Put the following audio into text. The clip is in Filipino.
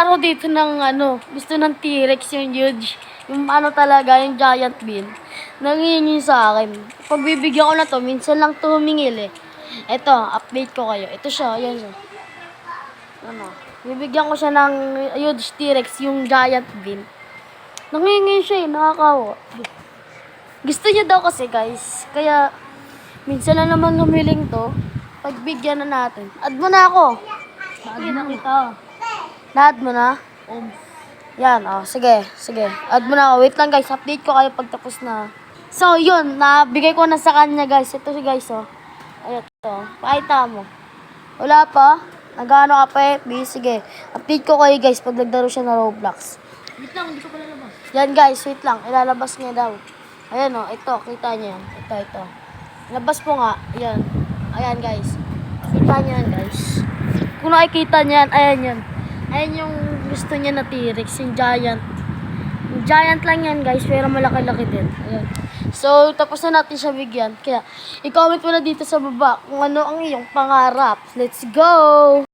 Laro dito ng ano, gusto ng T-Rex yung huge. Yung ano talaga, yung giant bean. Nangingi sa akin. Pag bibigyan ko na to, minsan lang to humingil eh. Ito, update ko kayo. Ito siya, yan siya. Ano, bibigyan ko siya ng huge T-Rex, yung giant bean. Nangingi siya eh, nakakawa. Gusto niya daw kasi guys. Kaya, minsan na naman humiling to. Pagbigyan na natin. Add mo na ako. Lagi na kita. Na-add mo na? Um, Yan, oh, sige, sige. Add mo na ako. Wait lang guys, update ko kayo pag tapos na. So, yun, nabigay ko na sa kanya guys. Ito si guys, oh. Ayun, ito. Pakita mo. Wala pa? Nagano ka pa FB? Sige. Update ko kayo guys pag naglaro siya na Roblox. wait lang, hindi ko pala labas. Yan guys, wait lang. Ilalabas niya daw. Ayan oh, ito, kita niya. Ito, ito. Labas po nga. Ayan. Ayan guys. Kita niya yan guys. Kung nakikita niya yan, ayan yan. Ayan yung gusto niya na T-Rex, yung giant. Yung giant lang yan guys, pero malaki-laki din. Ayan. So, tapos na natin siya bigyan. Kaya, i-comment mo na dito sa baba kung ano ang iyong pangarap. Let's go!